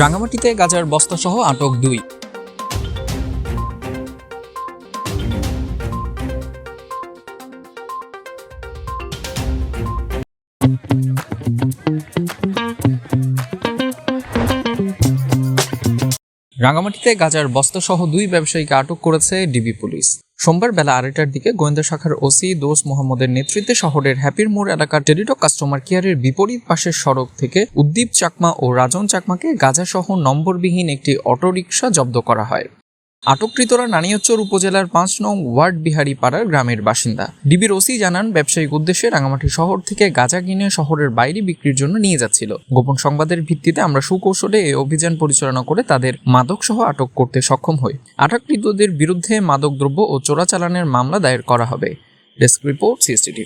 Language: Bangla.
রাঙামাটিতে গাজার বস্তাসহ আটক দুই। রাঙামাটিতে গাজার বস্তাসহ দুই ব্যবসায়ীকে আটক করেছে ডিবি পুলিশ। সোমবার বেলা আড়াইটার দিকে গোয়েন্দা শাখার ওসি দোস মোহাম্মদের নেতৃত্বে শহরের হ্যাপির মোড় এলাকার টেলিটক কাস্টমার কেয়ারের বিপরীত পাশের সড়ক থেকে উদ্দীপ চাকমা ও রাজন চাকমাকে গাজাসহ নম্বরবিহীন একটি অটোরিকশা জব্দ করা হয়। আটককৃতরা নানিয়াচর উপজেলার পাঁচ নং ওয়ার্ড বিহারি পাড়ার গ্রামের বাসিন্দা। ডিবির ওসি জানান, ব্যবসায়িক উদ্দেশ্যে রাঙামাটি শহর থেকে গাঁজা কিনে শহরের বাইরে বিক্রির জন্য নিয়ে যাচ্ছিল। গোপন সংবাদের ভিত্তিতে আমরা সুকৌশলে এই অভিযান পরিচালনা করে তাদের মাদকসহ আটক করতে সক্ষম হই। আটককৃতদের বিরুদ্ধে মাদকদ্রব্য ও চোরাচালানের মামলা দায়ের করা হবে। Desk report CSTV